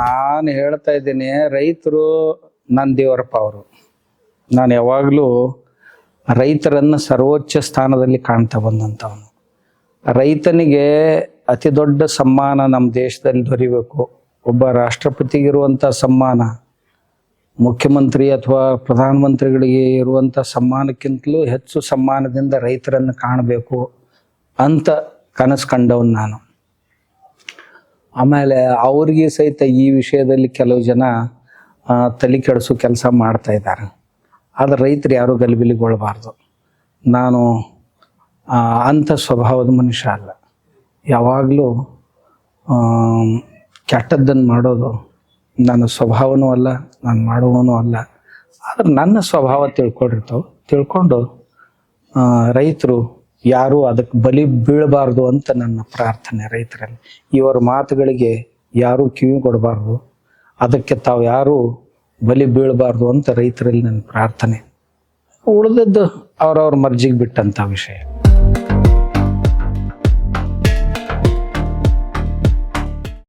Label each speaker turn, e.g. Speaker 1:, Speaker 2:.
Speaker 1: ನಾನು ಹೇಳ್ತಾ ಇದ್ದೀನಿ, ರೈತರು ನನ್ನ ದೇವರಪ್ಪ ಅವರು. ನಾನು ಯಾವಾಗಲೂ ರೈತರನ್ನು ಸರ್ವೋಚ್ಚ ಸ್ಥಾನದಲ್ಲಿ ಕಾಣ್ತಾ ಬಂದಂಥವನು. ರೈತನಿಗೆ ಅತಿ ದೊಡ್ಡ ಸಮ್ಮಾನ ನಮ್ಮ ದೇಶದಲ್ಲಿ ದೊರಿಬೇಕು. ಒಬ್ಬ ರಾಷ್ಟ್ರಪತಿಗಿರುವಂಥ ಸಮ್ಮಾನ, ಮುಖ್ಯಮಂತ್ರಿ ಅಥವಾ ಪ್ರಧಾನಮಂತ್ರಿಗಳಿಗೆ ಇರುವಂಥ ಸಮ್ಮಾನಕ್ಕಿಂತಲೂ ಹೆಚ್ಚು ಸಮ್ಮಾನದಿಂದ ರೈತರನ್ನು ಕಾಣಬೇಕು ಅಂತ ಕನಸು ಕಂಡವನು ನಾನು. ಆಮೇಲೆ ಅವ್ರಿಗೆ ಸಹಿತ ಈ ವಿಷಯದಲ್ಲಿ ಕೆಲವು ಜನ ತಲೆ ಕೆಡಿಸೋ ಕೆಲಸ ಮಾಡ್ತಾ ಇದ್ದಾರೆ. ಆದರೆ ರೈತರು ಯಾರೂ ಗಲಿಬಿಲಿಗೊಳ್ಬಾರ್ದು. ನಾನು ಅಂಥ ಸ್ವಭಾವದ ಮನುಷ್ಯ ಅಲ್ಲ. ಯಾವಾಗಲೂ ಕೆಟ್ಟದ್ದನ್ನು ಮಾಡೋದು ನನ್ನ ಸ್ವಭಾವನೂ ಅಲ್ಲ, ನಾನು ಮಾಡುವನೂ ಅಲ್ಲ. ಆದರೆ ನನ್ನ ಸ್ವಭಾವ ತಿಳ್ಕೊಂಡಿರ್ತಾವೆ. ತಿಳ್ಕೊಂಡು ರೈತರು ಯಾರೂ ಅದಕ್ಕೆ ಬಲಿ ಬೀಳಬಾರ್ದು ಅಂತ ನನ್ನ ಪ್ರಾರ್ಥನೆ ರೈತರಲ್ಲಿ. ಇವರ ಮಾತುಗಳಿಗೆ ಯಾರೂ ಕಿವಿ ಕೊಡಬಾರ್ದು. ಅದಕ್ಕೆ ತಾವು ಯಾರೂ ಬಲಿ ಬೀಳಬಾರ್ದು ಅಂತ ರೈತರಲ್ಲಿ ನನ್ನ ಪ್ರಾರ್ಥನೆ. ಉಳಿದದ್ದು ಅವ್ರವ್ರ ಮರ್ಜಿಗೆ ಬಿಟ್ಟಂಥ ವಿಷಯ.